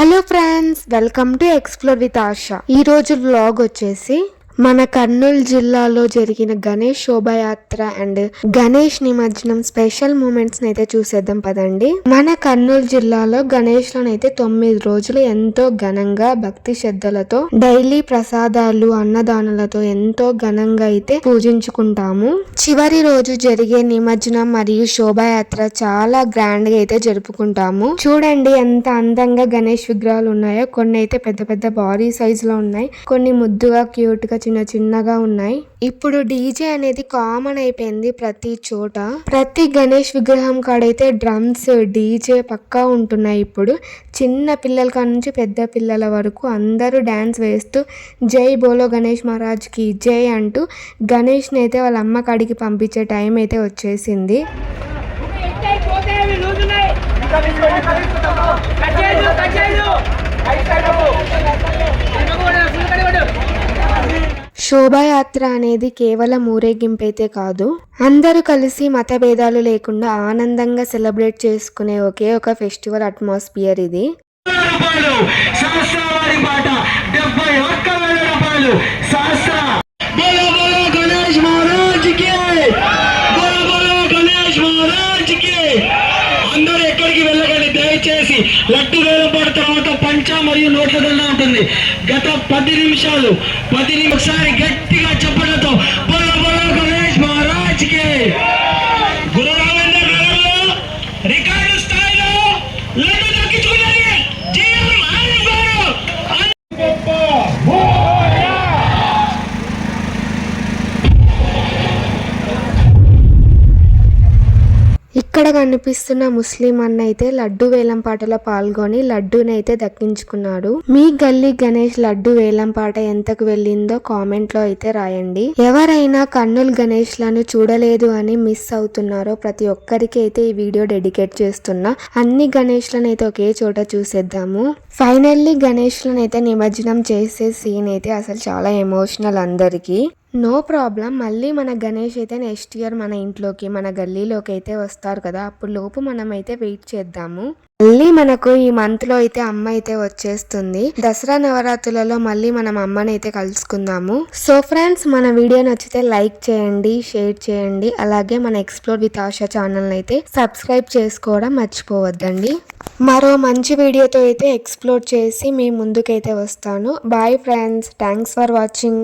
Hello friends welcome to explore with Asha ఈ రోజు vlog వచ్చేసి మన కర్నూలు జిల్లాలో జరిగిన గణేష్ శోభాయాత్ర అండ్ గణేష్ నిమజ్జనం స్పెషల్ మూమెంట్స్ అయితే చూసేద్దాం పదండి. మన కర్నూలు జిల్లాలో గణేష్ అయితే తొమ్మిది రోజులు ఎంతో ఘనంగా భక్తి శ్రద్ధలతో డైలీ ప్రసాదాలు అన్నదానాలతో ఎంతో ఘనంగా అయితే పూజించుకుంటాము. చివరి రోజు జరిగే నిమజ్జనం మరియు శోభాయాత్ర చాలా గ్రాండ్గా అయితే జరుపుకుంటాము. చూడండి ఎంత అందంగా గణేష్ విగ్రహాలు ఉన్నాయో. కొన్ని అయితే పెద్ద పెద్ద బాడీ సైజ్లో ఉన్నాయి. కొన్ని ముద్దుగా క్యూట్గా చిన్న చిన్నగా ఉన్నాయి. ఇప్పుడు డీజే అనేది కామన్ అయిపోయింది ప్రతి చోట. ప్రతి గణేష్ విగ్రహం కాడైతే డ్రమ్స్ డీజే పక్కా ఉంటున్నాయి ఇప్పుడు. చిన్న పిల్లల కాడ నుంచి పెద్ద పిల్లల వరకు అందరూ డ్యాన్స్ వేస్తూ జై బోలో గణేష్ మహారాజ్కి జై అంటూ గణేష్ని అయితే వాళ్ళ అమ్మ కాడికి పంపించే టైం అయితే వచ్చేసింది. ఎక్కై శోభాయాత్ర అనేది కేవలం ఊరేగింపైతే కాదు అందరూ కలిసి మతభేదాలు లేకుండా ఆనందంగా సెలబ్రేట్ చేసుకునే ఒకే ఒక ఫెస్టివల్ అట్మాస్ఫియర్ ఇది. అందరూ ఎక్కడికి వెళ్ళకండి. దయచేసి లడ్డు వేలం పాట తర్వాత పంచ మరియు నోట్ల గత పది నిమిషాలు పది నిమిషాలు ఒకసారి గట్టిగా చెప్పడంతో ఇక్కడ కనిపిస్తున్న ముస్లిం అన్న అయితే లడ్డు వేలం పాటలో పాల్గొని లడ్డూని అయితే దక్కించుకున్నాడు. మీ గల్లీ గణేష్ లడ్డు వేలం పాట ఎంతకు వెళ్ళిందో కామెంట్లో అయితే రాయండి. ఎవరైనా కర్నూలు గణేష్లను చూడలేదు అని మిస్ అవుతున్నారో ప్రతి ఒక్కరికి అయితే ఈ వీడియో డెడికేట్ చేస్తున్నా. అన్ని గణేష్లను అయితే ఒకే చోట చూసేద్దాము. ఫైనల్లీ గణేష్లను అయితే నిమజ్జనం చేసే సీన్ అయితే అసలు చాలా ఎమోషనల్ అందరికీ. No problem. మళ్ళీ మన గణేష్ అయితే నెక్స్ట్ ఇయర్ మన ఇంట్లోకి మన గల్లీలోకి అయితే వస్తారు కదా. అప్పుడు లోపు మనం అయితే వెయిట్ చేద్దాము. మళ్ళీ మనకు ఈ మంత్లో అయితే అమ్మ అయితే వచ్చేస్తుంది. దసరా నవరాత్రులలో మళ్ళీ మనం అమ్మని అయితే కలుసుకుందాము. సో ఫ్రెండ్స్ మన వీడియో నచ్చితే లైక్ చేయండి షేర్ చేయండి. అలాగే మన ఎక్స్ప్లోర్ విత్ ఆశా ఛానల్ అయితే సబ్స్క్రైబ్ చేసుకోవడం మర్చిపోవద్దండి. మరో మంచి వీడియోతో అయితే ఎక్స్ప్లోర్ చేసి మీ ముందుకైతే వస్తాను. Bye friends thanks for watching